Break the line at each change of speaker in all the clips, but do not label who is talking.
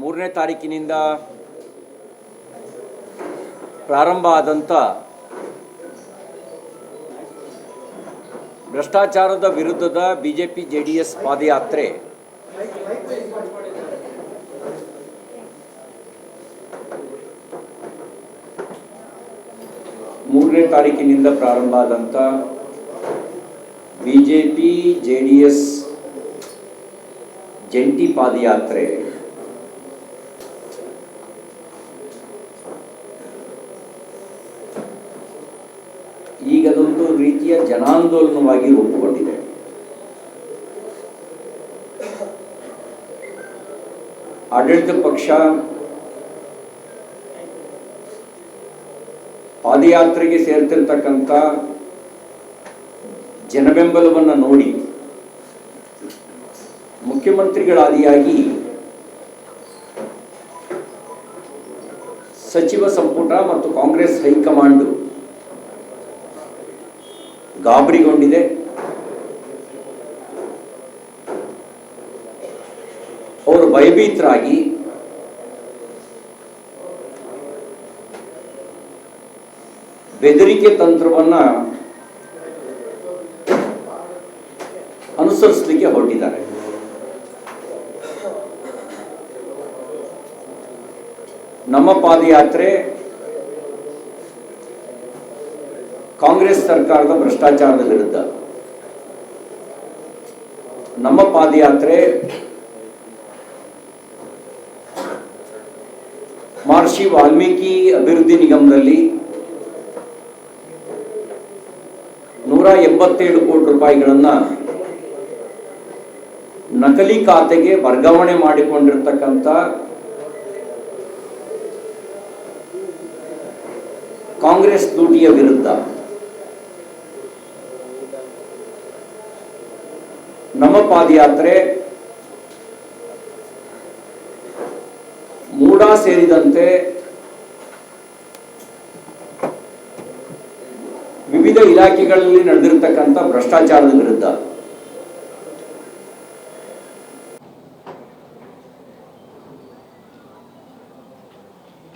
ಮೂರನೇ ತಾರೀಕಿನಿಂದ ಪ್ರಾರಂಭ ಆದಂಥ ಭ್ರಷ್ಟಾಚಾರದ ವಿರುದ್ಧದ B J P J D S ಪಾದಯಾತ್ರೆ. ಮೂರನೇ ತಾರೀಕಿನಿಂದ ಪ್ರಾರಂಭ ಆದಂಥ B J P J D S ಜಂಟಿ ಪಾದಯಾತ್ರೆ. ಜನಾಂದೋಲನವಾಗಿ ರೂಪುಗೊಂಡಿದೆ. ಆಡಳಿತ ಪಕ್ಷ ಪಾದಯಾತ್ರೆಗೆ ಸೇರ್ತಿರ್ತಕ್ಕಂಥ ಜನಬೆಂಬಲವನ್ನು ನೋಡಿ ಮುಖ್ಯಮಂತ್ರಿಗಳಾದಿಯಾಗಿ ಸಚಿವ ಸಂಪುಟ ಮತ್ತು ಕಾಂಗ್ರೆಸ್ ಹೈಕಮಾಂಡು ಗಾಬರಿಗೊಂಡಿದೆ. ಅವರು ಭಯಭೀತರಾಗಿ ಬೆದರಿಕೆ ತಂತ್ರವನ್ನ ಅನುಸರಿಸಲಿಕ್ಕೆ ಹೊರಟಿದ್ದಾರೆ. ನಮ್ಮ ಪಾದಯಾತ್ರೆ ಕಾಂಗ್ರೆಸ್ ಸರ್ಕಾರದ ಭ್ರಷ್ಟಾಚಾರದ ವಿರುದ್ಧ. ನಮ್ಮ ಪಾದಯಾತ್ರೆ ಮಹರ್ಷಿ ವಾಲ್ಮೀಕಿ ಅಭಿವೃದ್ಧಿ ನಿಗಮದಲ್ಲಿ ನೂರ ಎಂಬತ್ತೇಳು ಕೋಟಿ ರೂಪಾಯಿಗಳನ್ನ ನಕಲಿ ಖಾತೆಗೆ ವರ್ಗಾವಣೆ ಮಾಡಿಕೊಂಡಿರ್ತಕ್ಕಂಥ ಕಾಂಗ್ರೆಸ್ ದುಡಿಯ ವಿರುದ್ಧ. ನಮ್ಮ ಪಾದಯಾತ್ರೆ ಮೂಡ ಸೇರಿದಂತೆ ವಿವಿಧ ಇಲಾಖೆಗಳಲ್ಲಿ ನಡೆದಿರತಕ್ಕಂಥ ಭ್ರಷ್ಟಾಚಾರದ ವಿರುದ್ಧ.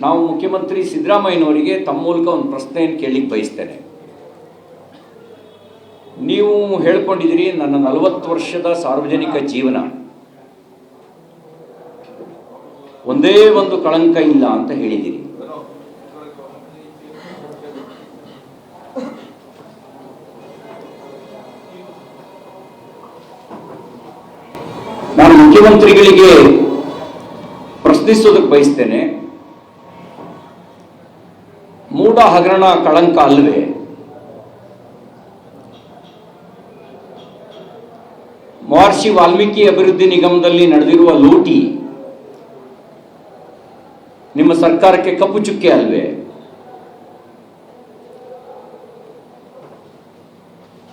ನಾವು ಮುಖ್ಯಮಂತ್ರಿ ಸಿದ್ದರಾಮಯ್ಯನವರಿಗೆ ತಮ್ಮ ಮೂಲಕ ಒಂದು ಪ್ರಶ್ನೆಯನ್ನು ಕೇಳಲಿಕ್ಕೆ ಬಯಸ್ತೇನೆ. ನೀವು ಹೇಳ್ಕೊಂಡಿದ್ದೀರಿ ನನ್ನ ನಲವತ್ತು ವರ್ಷದ ಸಾರ್ವಜನಿಕ ಜೀವನ. ಒಂದೇ ಒಂದು ಕಳಂಕ ಇಲ್ಲ ಅಂತ ಹೇಳಿದ್ದೀರಿ. ನಾನು ಮುಖ್ಯಮಂತ್ರಿಗಳಿಗೆ ಪ್ರಶ್ನಿಸೋದಕ್ಕೆ ಬಯಸ್ತೇನೆ. ಮೂಢ ಹಗರಣ ಕಳಂಕ ಅಲ್ಲವೇ ಮಹರ್ಷಿ ವಾಲ್ಮೀಕಿ ಅಭಿವೃದ್ಧಿ ನಿಗಮದಲ್ಲಿ ನಡೆದಿರುವ ಲೂಟಿ ನಿಮ್ಮ ಸರ್ಕಾರಕ್ಕೆ ಕಪ್ಪು ಚುಕ್ಕೆ ಅಲ್ವೇ?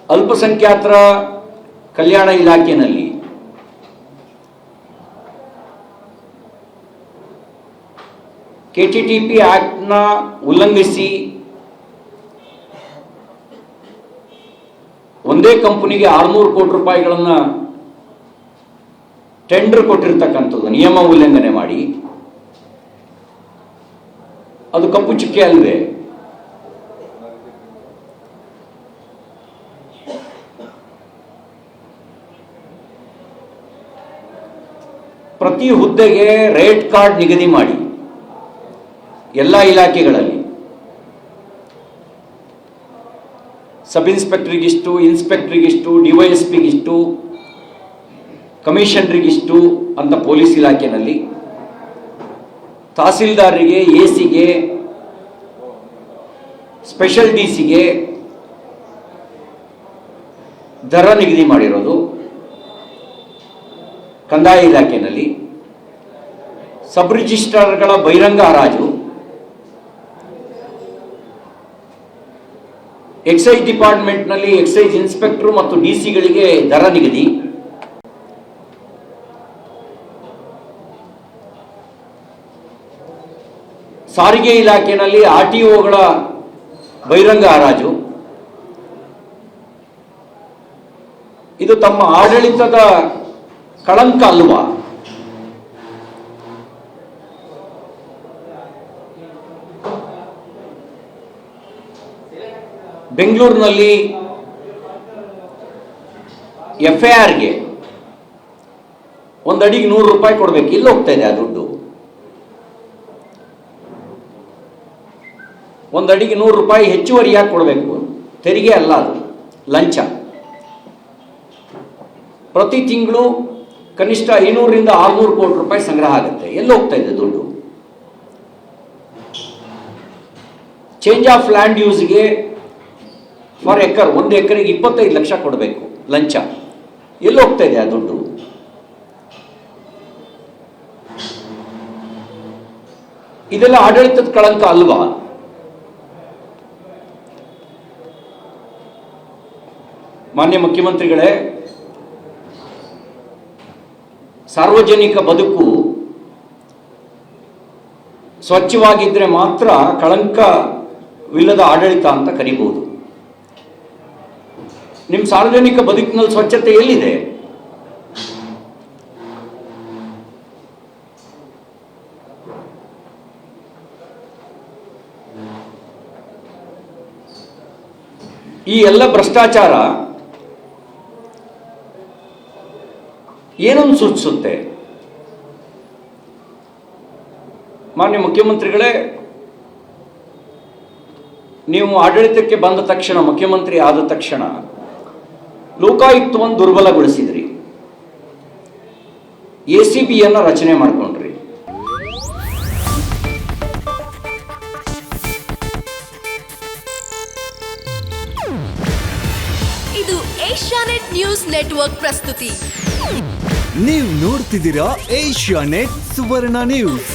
ಅಲ್ಪಸಂಖ್ಯಾತರ ಕಲ್ಯಾಣ ಇಲಾಖೆಯಲ್ಲಿ ಕೆಟಿಟಿಪಿ ಆಕ್ಟ್ನ ಉಲ್ಲಂಘಿಸಿ ಒಂದೇ ಕಂಪನಿಗೆ ಆರ್ನೂರು ಕೋಟಿ ರೂಪಾಯಿಗಳನ್ನ ಟೆಂಡರ್ ಕೊಟ್ಟಿರ್ತಕ್ಕಂಥದ್ದು, ನಿಯಮ ಉಲ್ಲಂಘನೆ ಮಾಡಿ. ಅದು ಕಪ್ಪು ಚುಕ್ಕೆ ಅಲ್ವೇ? ಪ್ರತಿ ಹುದ್ದೆಗೆ ರೇಟ್ ಕಾರ್ಡ್ ನಿಗದಿ ಮಾಡಿ. ಎಲ್ಲ ಇಲಾಖೆಗಳಲ್ಲಿ. ಸಬ್ ಇನ್ಸ್ಪೆಕ್ಟ್ರಿಗಿಷ್ಟು ಇನ್ಸ್ಪೆಕ್ಟ್ರಿಗಿಷ್ಟು ಡಿವೈಎಸ್ಪಿಗಿಷ್ಟು ಕಮಿಷನರಿಗಿಷ್ಟು ಅಂತ ಪೊಲೀಸ್ ಇಲಾಖೆಯಲ್ಲಿ ತಹಸೀಲ್ದಾರರಿಗೆ ಎ ಸಿಗೆ ಸ್ಪೆಷಲ್ ಡಿ ಸಿಗೆ ದರ ನಿಗದಿ ಮಾಡಿರೋದು ಕಂದಾಯ ಇಲಾಖೆಯಲ್ಲಿ ಸಬ್ ರಿಜಿಸ್ಟ್ರಾರ್ಗಳ ಬಹಿರಂಗ ಹರಾಜು. ಎಕ್ಸೈಸ್ ಡಿಪಾರ್ಟ್ಮೆಂಟ್ನಲ್ಲಿ ಎಕ್ಸೈಸ್ ಇನ್ಸ್ಪೆಕ್ಟರ್ ಮತ್ತು ಡಿ ಸಿಗಳಿಗೆ ದರ ನಿಗದಿ. ಸಾರಿಗೆ ಇಲಾಖೆಯಲ್ಲಿ ಆರ್ ಟಿ ಒಗಳ ಬಹಿರಂಗ ಹರಾಜು. ಇದು ತಮ್ಮ ಆಡಳಿತದ ಕಳಂಕ ಅಲ್ವಾ? ಬೆಂಗಳೂರಿನಲ್ಲಿ ಎಫ್ ಐ ಆರ್ಗೆ ಒಂದು ಅಡಿಗೆ ನೂರು ರೂಪಾಯಿ ಕೊಡಬೇಕು. ಇಲ್ಲಿ ಹೋಗ್ತಾ ಇದೆ ಆ ದುಡ್ಡು. ಒಂದು ಅಡಿಗೆ ನೂರು ರೂಪಾಯಿ ಹೆಚ್ಚುವರಿಯಾಗಿ ಕೊಡಬೇಕು? ತೆರಿಗೆ ಅಲ್ಲ ಅದು. ಲಂಚ. ಪ್ರತಿ ತಿಂಗಳು ಕನಿಷ್ಠ ಐನೂರರಿಂದ ಆರುನೂರು ಕೋಟಿ ರೂಪಾಯಿ ಸಂಗ್ರಹ ಆಗುತ್ತೆ. ಎಲ್ಲಿ ಹೋಗ್ತಾ ಇದೆ ದುಡ್ಡು? ಚೇಂಜ್ ಆಫ್ ಲ್ಯಾಂಡ್ ಯೂಸ್ಗೆ ಫಾರ್ ಎಕರ್, ಒಂದು ಎಕರೆಗೆ ಇಪ್ಪತ್ತೈದು ಲಕ್ಷ ಕೊಡಬೇಕು ಲಂಚ. ಎಲ್ಲಿ ಹೋಗ್ತಾ ಇದೆ ಆ ದುಡ್ಡು? ಇದೆಲ್ಲ ಆಡಳಿತದ ಕಳಂಕ ಅಲ್ವಾ? ಮಾನ್ಯ ಮುಖ್ಯಮಂತ್ರಿಗಳೇ, ಸಾರ್ವಜನಿಕ ಬದುಕು ಸ್ವಚ್ಛವಾಗಿದ್ದರೆ ಮಾತ್ರ ಕಳಂಕವಿಲ್ಲದ ಆಡಳಿತ ಅಂತ ಕರಿಬಹುದು. ನಿಮ್ಮ ಸಾರ್ವಜನಿಕ ಬದುಕಿನಲ್ಲಿ ಸ್ವಚ್ಛತೆ ಎಲ್ಲಿದೆ? ಈ ಎಲ್ಲ ಭ್ರಷ್ಟಾಚಾರ ಏನನ್ನು ಸೂಚಿಸುತ್ತೆ? ಮಾನ್ಯ ಮುಖ್ಯಮಂತ್ರಿಗಳೇ, ನೀವು ಆಡಳಿತಕ್ಕೆ ಬಂದ ತಕ್ಷಣ, ಮುಖ್ಯಮಂತ್ರಿ ಆದ ತಕ್ಷಣ ಲೋಕಾಯುಕ್ತವನ್ನು ದುರ್ಬಲಗೊಳಿಸಿದ್ರಿ. ಎ ಸಿ ಬಿಯನ್ನು ರಚನೆ ಮಾಡಿಕೊಂಡ್ರಿ.
ಇದು ಏಷ್ಯಾನೆಟ್ ನ್ಯೂಸ್ ನೆಟ್ವರ್ಕ್ ಪ್ರಸ್ತುತಿ.
ನೀವು ನೋಡ್ತಿದ್ದೀರಾ ಏಷ್ಯಾ ನೆಟ್ ಸುವರ್ಣ ನ್ಯೂಸ್.